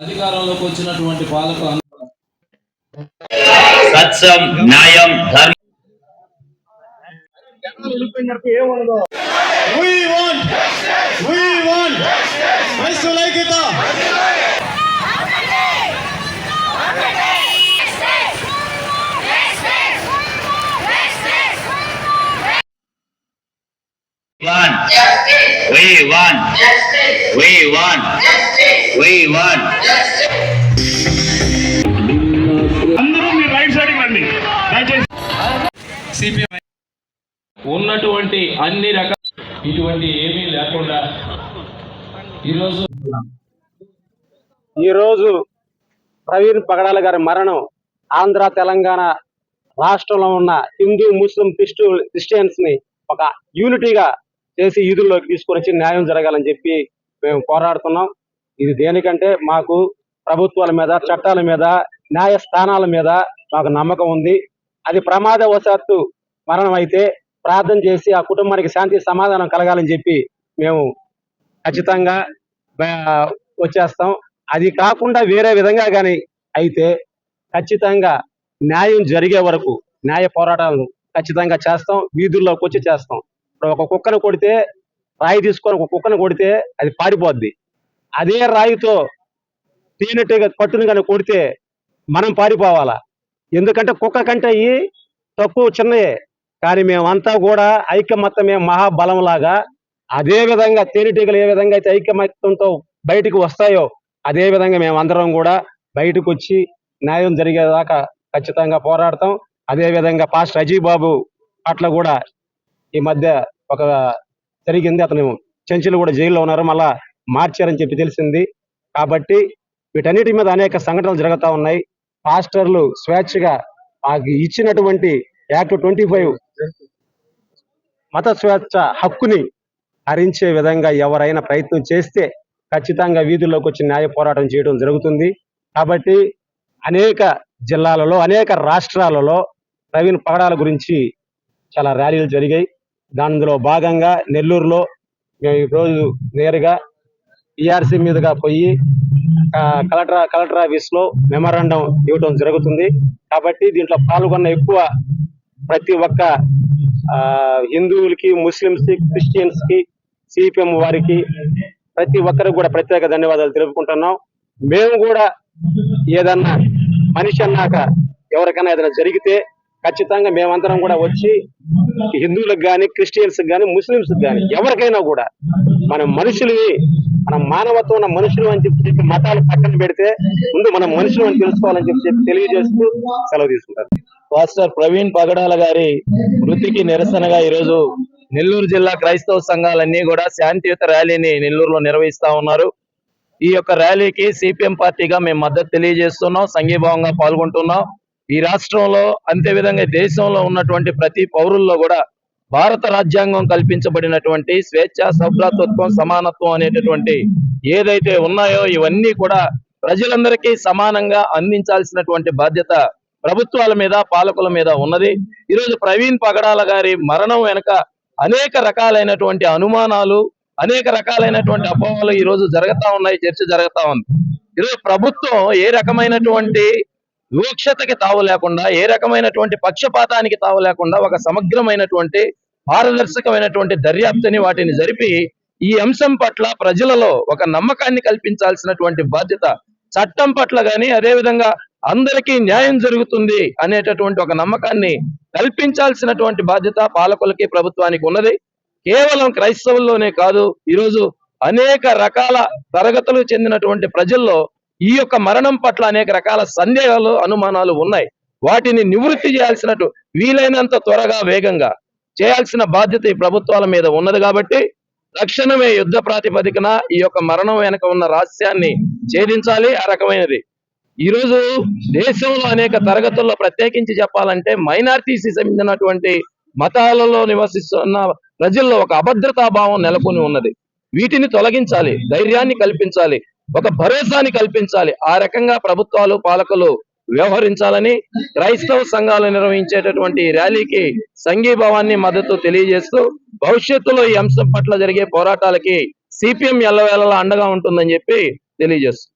అధికారంలోకి వచ్చినటువంటి పాలకులు అందరూ సత్యం న్యాయం ధర్మం. We want, we want we want. అందరూ రైట్ సైడ్ రండి. దయచేసి. ఉన్నటువంటి అన్ని రకాల ఇటువంటి ఏమీ లేకుండా ఈరోజు ఈరోజు ప్రవీణ్ పగడాల గారి మరణం ఆంధ్ర తెలంగాణ రాష్ట్రంలో ఉన్న హిందూ ముస్లిం క్రిస్టు క్రిస్టియన్స్ని ఒక యూనిటీగా చేసి ఈదుల్లోకి తీసుకొని వచ్చి న్యాయం జరగాలని చెప్పి మేము పోరాడుతున్నాం. ఇది దేనికంటే మాకు ప్రభుత్వాల మీద చట్టాల మీద న్యాయస్థానాల మీద మాకు నమ్మకం ఉంది. అది ప్రమాదవశాత్తు మరణం అయితే ప్రార్థన చేసి ఆ కుటుంబానికి శాంతి సమాధానం కలగాలని చెప్పి మేము ఖచ్చితంగా వచ్చేస్తాం. అది కాకుండా వేరే విధంగా కానీ అయితే ఖచ్చితంగా న్యాయం జరిగే వరకు న్యాయ పోరాటాలను ఖచ్చితంగా చేస్తాం. వీధుల్లోకి వచ్చి చేస్తాం. ఇప్పుడు ఒక కుక్కను కొడితే రాయి తీసుకొని ఒక కుక్కను కొడితే అది పారిపోద్ది. అదే రాయితో తేనెటీగ పట్టును కానీ కొడితే మనం పారిపోవాలా? ఎందుకంటే కుక్క కంటే ఈ తక్కువ చిన్నయే. కానీ మేమంతా కూడా ఐకమత్యమే మహాబలం లాగా అదే విధంగా తేనెటీగలు ఏ విధంగా అయితే ఐకమత్యంతో బయటికి వస్తాయో అదే విధంగా మేమందరం కూడా బయటకు వచ్చి న్యాయం జరిగేదాకా ఖచ్చితంగా పోరాడతాం. అదే విధంగా పాస్టర్ అజయ్ బాబు పట్ల కూడా ఈ మధ్య ఒక జరిగింది. అతను చెంచులు కూడా జైల్లో ఉన్నారు. మళ్ళా మార్చారని చెప్పి తెలిసింది. కాబట్టి వీటన్నిటి మీద అనేక సంఘటనలు జరుగుతూ ఉన్నాయి. పాస్టర్లు స్వేచ్ఛగా మాకు ఇచ్చినటువంటి యాక్ట్ ట్వంటీ ఫైవ్ మత స్వేచ్ఛ హక్కుని హరించే విధంగా ఎవరైనా ప్రయత్నం చేస్తే ఖచ్చితంగా వీధుల్లోకి వచ్చి న్యాయ పోరాటం చేయడం జరుగుతుంది. కాబట్టి అనేక జిల్లాలలో అనేక రాష్ట్రాలలో ప్రవీణ్ పగడాల గురించి చాలా ర్యాలీలు జరిగాయి. దానిలో భాగంగా నెల్లూరులో మేము ఈరోజు నేరుగా ఈఆర్సీ మీదుగా పోయి కలెక్టర్ కలెక్టర్ ఆఫీస్లో మెమరాండం ఇవ్వడం జరుగుతుంది. కాబట్టి దీంట్లో పాల్గొన్న ఎక్కువ ప్రతి ఒక్క హిందువులకి ముస్లింస్కి క్రిస్టియన్స్కి సిపిఎం వారికి ప్రతి ఒక్కరికి కూడా ప్రత్యేక ధన్యవాదాలు తెలుపుకుంటున్నాం. మేము కూడా ఏదన్నా మనిషి అన్నాక ఎవరికైనా ఏదైనా జరిగితే ఖచ్చితంగా మేమందరం కూడా వచ్చి హిందువులకు కానీ క్రిస్టియన్స్కి కానీ ముస్లింస్కి కానీ ఎవరికైనా కూడా మనం మనుషులని మనం మానవత్వం ఉన్న మనుషులు అని చెప్పి చెప్పి మతాలు పక్కన పెడితే ముందు మనం మనుషులు అని తెలుసుకోవాలని చెప్పి చెప్పి తెలియజేస్తూ సెలవు తీసుకుంటారు. పాస్టర్ ప్రవీణ్ పగడాల గారి మృతికి నిరసనగా ఈరోజు నెల్లూరు జిల్లా క్రైస్తవ సంఘాలన్నీ కూడా శాంతియుత ర్యాలీని నెల్లూరులో నిర్వహిస్తా ఉన్నారు. ఈ యొక్క ర్యాలీకి సిపిఎం పార్టీగా మేము మద్దతు తెలియజేస్తున్నాం సంఘీభావంగా పాల్గొంటున్నాం. ఈ రాష్ట్రంలో అంతే విధంగా దేశంలో ఉన్నటువంటి ప్రతి పౌరుల్లో కూడా భారత రాజ్యాంగం కల్పించబడినటువంటి స్వేచ్ఛ సౌభ్రాతృత్వం సమానత్వం అనేటటువంటి ఏదైతే ఉన్నాయో ఇవన్నీ కూడా ప్రజలందరికీ సమానంగా అందించాల్సినటువంటి బాధ్యత ప్రభుత్వాల మీద పాలకుల మీద ఉన్నది. ఈరోజు ప్రవీణ్ పగడాల గారి మరణం వెనుక అనేక రకాలైనటువంటి అనుమానాలు అనేక రకాలైనటువంటి అపోహలు ఈ రోజు జరుగుతా ఉన్నాయి చర్చ జరుగుతా ఉంది. ఈరోజు ప్రభుత్వం ఏ రకమైనటువంటి వివక్షతకి తావు లేకుండా ఏ రకమైనటువంటి పక్షపాతానికి తావు లేకుండా ఒక సమగ్రమైనటువంటి పారదర్శకమైనటువంటి దర్యాప్తుని వాటిని జరిపి ఈ అంశం పట్ల ప్రజలలో ఒక నమ్మకాన్ని కల్పించాల్సినటువంటి బాధ్యత చట్టం పట్ల కానీ అదే విధంగా అందరికీ న్యాయం జరుగుతుంది అనేటటువంటి ఒక నమ్మకాన్ని కల్పించాల్సినటువంటి బాధ్యత పాలకులకి ప్రభుత్వానికి ఉన్నది. కేవలం క్రైస్తవుల్లోనే కాదు ఈరోజు అనేక రకాల తరగతులు చెందినటువంటి ప్రజల్లో ఈ యొక్క మరణం పట్ల అనేక రకాల సందేహాలు అనుమానాలు ఉన్నాయి. వాటిని నివృత్తి చేయాల్సినట్టు వీలైనంత త్వరగా వేగంగా చేయాల్సిన బాధ్యత ఈ ప్రభుత్వాల మీద ఉన్నది కాబట్టి తక్షణమే యుద్ధ ప్రాతిపదికన ఈ యొక్క మరణం వెనక ఉన్న రహస్యాన్ని ఛేదించాలి. ఆ రకమైనది. ఈ రోజు దేశంలో అనేక తరగతుల్లో ప్రత్యేకించి చెప్పాలంటే మైనారిటీస్ చెందినటువంటి మతాలలో నివసిస్తున్న ప్రజల్లో ఒక అభద్రతా భావం నెలకొని ఉన్నది. వీటిని తొలగించాలి. ధైర్యాన్ని కల్పించాలి. ఒక భరోసాని కల్పించాలి. ఆ రకంగా ప్రభుత్వాలు పాలకులు వ్యవహరించాలని క్రైస్తవ సంఘాలు నిర్వహించేటటువంటి ర్యాలీకి సంఘీభావాన్ని మద్దతు తెలియజేస్తూ భవిష్యత్తులో ఈ అంశం పట్ల జరిగే పోరాటాలకి సిపిఎం ఎల్లవేళలా అండగా ఉంటుందని చెప్పి తెలియజేస్తుంది